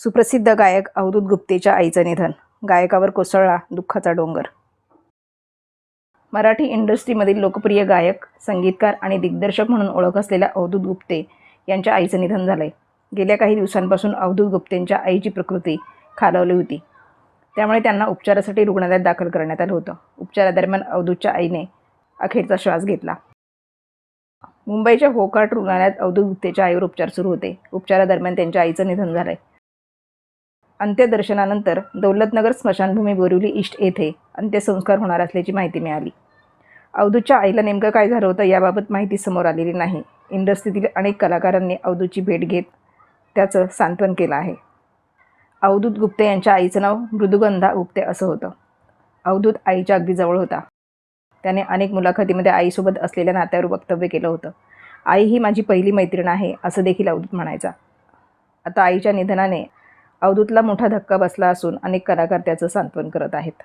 सुप्रसिद्ध गायक अवधूत गुप्तेच्या आईचं निधन. गायकावर कोसळला दुःखाचा डोंगर. मराठी इंडस्ट्रीमधील लोकप्रिय गायक संगीतकार आणि दिग्दर्शक म्हणून ओळख असलेल्या अवधूत गुप्ते यांच्या आईचं निधन झालंय. गेल्या काही दिवसांपासून अवधूत गुप्तेंच्या आईची प्रकृती खालावली होती. त्यामुळे त्यांना उपचारासाठी रुग्णालयात दाखल करण्यात आलं होतं. उपचारादरम्यान अवधूतच्या आईने अखेरचा श्वास घेतला. मुंबईच्या होकाट रुग्णालयात अवधूत गुप्तेच्या आईवर उपचार सुरू होते. उपचारादरम्यान त्यांच्या आईचं निधन झालं आहे अंत्यदर्शनानंतर दौलतनगर स्मशानभूमी बोरिवली ईस्ट येथे अंत्यसंस्कार होणार असल्याची माहिती मिळाली. अवधूच्या आईला नेमकं काय झालं होतं याबाबत माहिती समोर आलेली नाही. इंडस्ट्रीतील अनेक कलाकारांनी अवधूची भेट घेत त्याचं सांत्वन केलं आहे. अवधूत गुप्ते यांच्या आईचं नाव मृदुगंधा गुप्ते असं होतं. अवधूत आईच्या अगदी जवळ होता. त्याने अनेक मुलाखतीमध्ये आईसोबत असलेल्या नात्यावर वक्तव्य केलं होतं. आई ही माझी पहिली मैत्रीण आहे असं देखील अवधूत म्हणायचा. आता आईच्या निधनाने अवधूतला मोठा धक्का बसला असून अनेक कलाकार त्याचं सांत्वन करत आहेत.